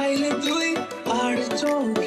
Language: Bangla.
চাইলে তুই আর চোখে